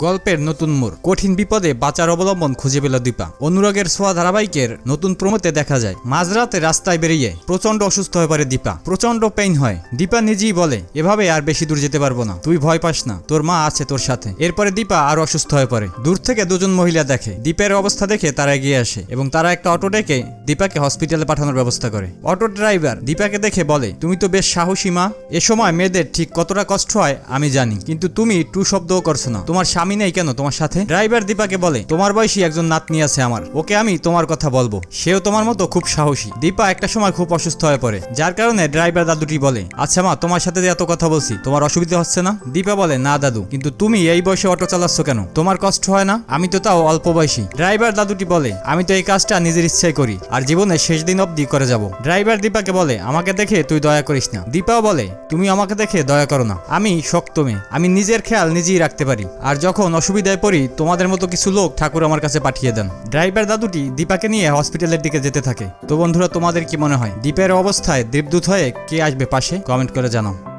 গল্পের নতুন মোড়। কঠিন বিপদে বাঁচার অবলম্বন খুঁজে পেল দীপা অনুরাগের সোয়া ধারাবাহিকের নতুন প্রমোতে দেখা যায়, মাঝরাতে রাস্তায় বেরিয়ে প্রচণ্ড অসুস্থ হয়ে পড়ে দীপা। প্রচণ্ড পেইন হয়। দীপা নিজেই বলে, এভাবে আর বেশি দূর যেতে পারব না। তুই ভয় পাস না। তোর মা আছে তোর সাথে। এরপরে দীপা আরও অসুস্থ হয়ে পড়ে। দূর থেকে দুজন মহিলা দেখে। দীপের অবস্থা দেখে তারা এগিয়ে আসে এবং তারা একটা অটো ডেকে দীপাকে হসপিটালে পাঠানোর ব্যবস্থা করে। অটো ড্রাইভার দীপাকে দেখে বলে, তুমি তো বেশ সাহসী মা। এ সময় মেয়েদের ঠিক কতটা কষ্ট হয় আমি জানি, কিন্তু তুমি টু শব্দও করছ না। তোমার স্বামী নেই কেন তোমার সাথে? ড্রাইভার দীপাকে বলে, তোমার বয়সী একজন নাতনি আছে আমার। ওকে আমি তোমার কথা বলব। সেও তোমার মতো খুব সাহসী। দীপা একটা সময় খুব অসুস্থ হয়ে পড়ে। যার কারণে ড্রাইভার দাদুটি বলে আচ্ছা মা, তোমার সাথে যে এত কথা বলছি, তোমার অসুবিধা হচ্ছে না? দীপা বলে, না দাদু, কিন্তু তুমি এই বয়সে অটো চালাচ্ছ কেন? তোমার কষ্ট হয় না? আমি তো তাও অল্প বয়সী। ড্রাইভার দাদুটি বলে, আমি তো এই কাজটা নিজের ইচ্ছায় করি, আর জীবনের শেষ দিন অবধি করে যাব। ড্রাইভার দীপাকে বলে, আমাকে দেখে তুই দয়া করিস না। দীপাও বলে, তুমি আমাকে দেখে দয়া করো না। আমি শক্ত মেয়ে। আমি নিজের খেয়াল নিজেই রাখতে পারি। আর যখন অসুবিধায় পড়ি, তোমাদের মতো কিছু লোক ঠাকুর আমার কাছে পাঠিয়ে দেন। ড্রাইভার দাদুটি দীপাকে নিয়ে হসপিটালের দিকে যেতে থাকে। তো বন্ধুরা, তোমাদের কি মনে হয়? দীপের অবস্থায় দীপদূত হয়ে কে আসবে পাশে? কমেন্ট করে জানাও।